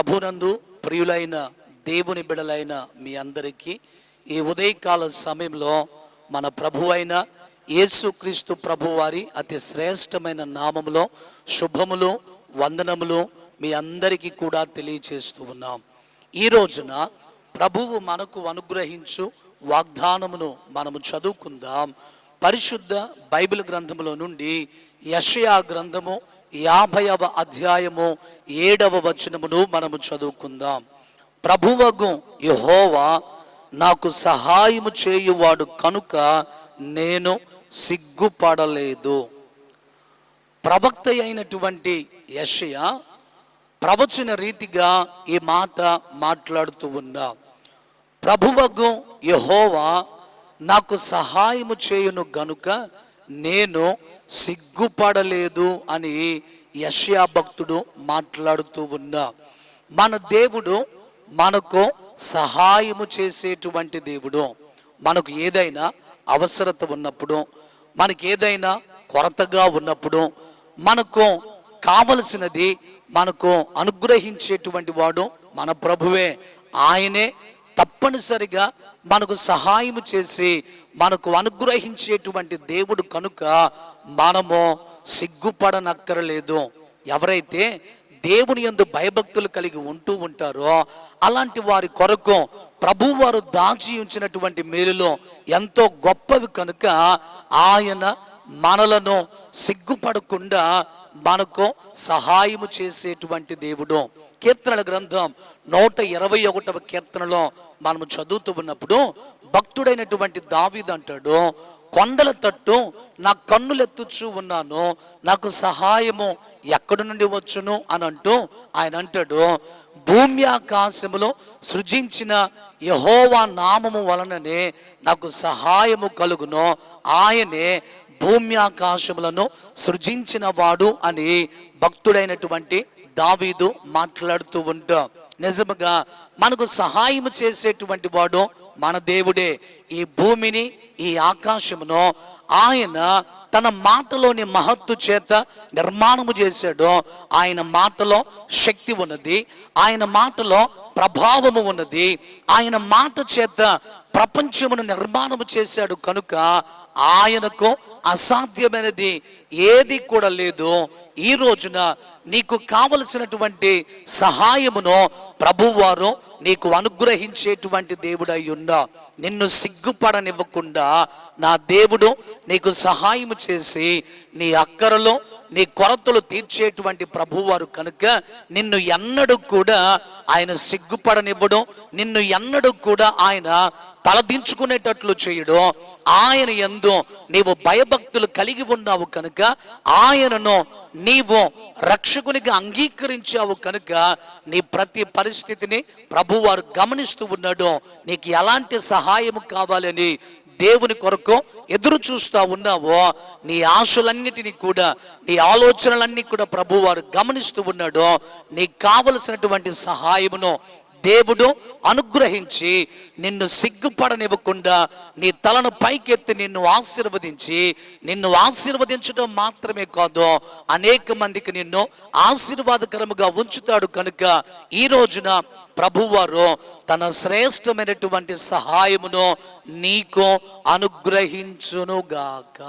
ప్రభునందు ప్రియులైన దేవుని బిడలైన మీ అందరికీ ఈ ఉదయకాల సమయంలో మన ప్రభువైన యేసుక్రీస్తు ప్రభువారి అతి శ్రేష్టమైన నామములో శుభములు వందనములు మీ అందరికీ కూడా తెలియచేస్తూ ఉన్నాం. ఈ రోజున ప్రభువు మనకు అనుగ్రహించు వాగ్దానమును మనము చదువుకుందాం. పరిశుద్ధ బైబిల్ గ్రంథములో నుండి యషయా గ్రంథము యాభైవ అధ్యాయము ఏడవ వచనమును మనము చదువుకుందాం. ప్రభువగు యహోవా నాకు సహాయము చేయువాడు కనుక నేను సిగ్గుపడలేదు. ప్రవక్త అయినటువంటి యషయ ప్రవచన రీతిగా ఈ మాట మాట్లాడుతూ ఉన్నా. ప్రభువగు యహోవా నాకు సహాయము చేయును గనుక నేను సిగ్గుపడలేదు అని యష్యా భక్తుడు మాట్లాడుతూ ఉన్నా. మన దేవుడు మనకు సహాయము చేసేటువంటి దేవుడు. మనకు ఏదైనా అవసరత ఉన్నప్పుడు మనకి ఏదైనా కొరతగా ఉన్నప్పుడు మనకు కావలసినది మనకు అనుగ్రహించేటువంటి వాడు మన ప్రభువే. ఆయనే తప్పనిసరిగా మనకు సహాయం చేసి మనకు అనుగ్రహించేటువంటి దేవుడు కనుక మనము సిగ్గుపడనక్కరలేదు. ఎవరైతే దేవుని యందు భయభక్తులు కలిగి ఉంటూ ఉంటారో అలాంటి వారి కొరకు ప్రభు వారు దాచి ఉంచినటువంటి మేలులో ఎంతో గొప్పవి కనుక ఆయన మనలను సిగ్గుపడకుండా మనకు సహాయము చేసేటువంటి దేవుడు. కీర్తనల గ్రంథం నూట ఇరవై ఒకటవ కీర్తనలో మనము చదువుతూ ఉన్నప్పుడు భక్తుడైనటువంటి దావీదు అంటాడు కొండల తట్టు నా కన్నులెత్తుచూ ఉన్నాను నాకు సహాయము ఎక్కడి నుండి వచ్చును? అని అంటూ ఆయన అంటాడు భూమి ఆకాశములో సృజించిన యహోవా నామము వలననే నాకు సహాయము కలుగును. ఆయనే భూమి ఆకాశములను సృజించిన వాడు అని భక్తుడైనటువంటి దావీదు మాట్లాడుతూ ఉంటా నిజముగా మనకు సహాయం చేసేటువంటి వాడు మన దేవుడే. ఈ భూమిని ఈ ఆకాశమును ఆయన తన మాటలోని మహత్తు చేత నిర్మాణము చేశాడు. ఆయన మాటలో శక్తి ఉన్నది. ఆయన మాటలో ప్రభావము ఉన్నది. ఆయన మాట చేత ప్రపంచమును నిర్మాణము చేశాడు కనుక ఆయనకు అసాధ్యమైనది ఏది కూడా లేదు. ఈ రోజున నీకు కావలసినటువంటి సహాయమును ప్రభువారు నీకు అనుగ్రహించేటువంటి దేవుడై ఉన్నా. నిన్ను సిగ్గుపడనివ్వకుండా నా దేవుడు నీకు సహాయం చేసి నీ అక్కరలో నీ కొరతలు తీర్చేటువంటి ప్రభువారు కనుక నిన్ను ఎన్నడూ కూడా ఆయన సిగ్గుపడనివ్వడం నిన్ను ఎన్నడూ కూడా ఆయన తలదించుకునేటట్లు చేయడం ఆయన ఎందు నీవు భయభక్తులు కలిగి ఉన్నావు కనుక ఆయనను నీవు రక్షకునిగా అంగీకరించావు కనుక నీ ప్రతి పరిస్థితిని ప్రభువారు గమనిస్తూ ఉన్నాడు. నీకు ఎలాంటి సహాయం కావాలని దేవుని కొరకు ఎదురు చూస్తూ ఉన్నావో నీ ఆశలన్నిటినీ కూడా నీ ఆలోచనలన్నీ కూడా ప్రభువారు గమనిస్తూ ఉన్నాడో నీకు కావలసినటువంటి సహాయమును దేవుడు అనుగ్రహించి నిన్ను సిగ్గుపడనివ్వకుండా నీ తలను పైకెత్తి నిన్ను ఆశీర్వదించి నిన్ను ఆశీర్వదించడం మాత్రమే కాదు అనేక మందికి నిన్ను ఆశీర్వాదకరముగా ఉంచుతాడు కనుక ఈ రోజున ప్రభువారు తన శ్రేష్టమైనటువంటి సహాయమును నీకు అనుగ్రహించునుగాక.